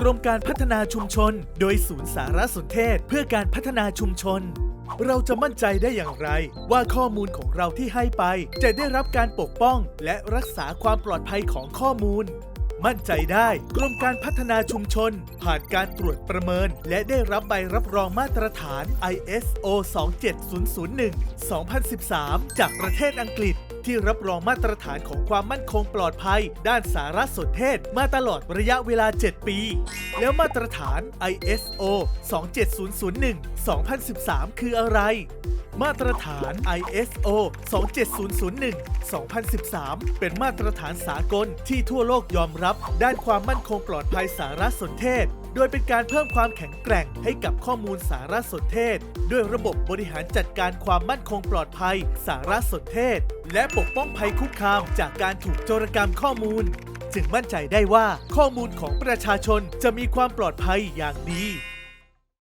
กรมการพัฒนาชุมชน โดยศูนย์สารสนเทศเพื่อการพัฒนาชุมชน เราจะมั่นใจได้อย่างไร ว่าข้อมูลของเราที่ให้ไป จะได้รับการปกป้อง และรักษาความปลอดภัยของข้อมูล มั่นใจได้กรมการพัฒนาชุมชน ผ่านการตรวจประเมิน และได้รับใบรับรองมาตรฐาน ISO 27001 2013 จากประเทศอังกฤษ ที่รับรองมาตรฐานของความมั่นคงปลอดภัย ด้านสารสนเทศ มาตลอดระยะเวลา 7 ปี แล้วมาตรฐาน ISO 27001 2013 คืออะไร มาตรฐาน ISO 27001 2013 เป็นมาตรฐานสากลที่ทั่วโลกยอมรับ ด้านความมั่นคงปลอดภัยสารสนเทศ โดยเป็นการเพิ่มความแข็งแกร่งให้กับข้อมูลสารสนเทศ ด้วยระบบบริหารจัดการความมั่นคงปลอดภัย สารสนเทศ และปกป้องภัยคุกคามจากการถูกโจรกรรมข้อมูล จึงมั่นใจได้ว่าข้อมูลของประชาชนจะมีความปลอดภัยอย่างดี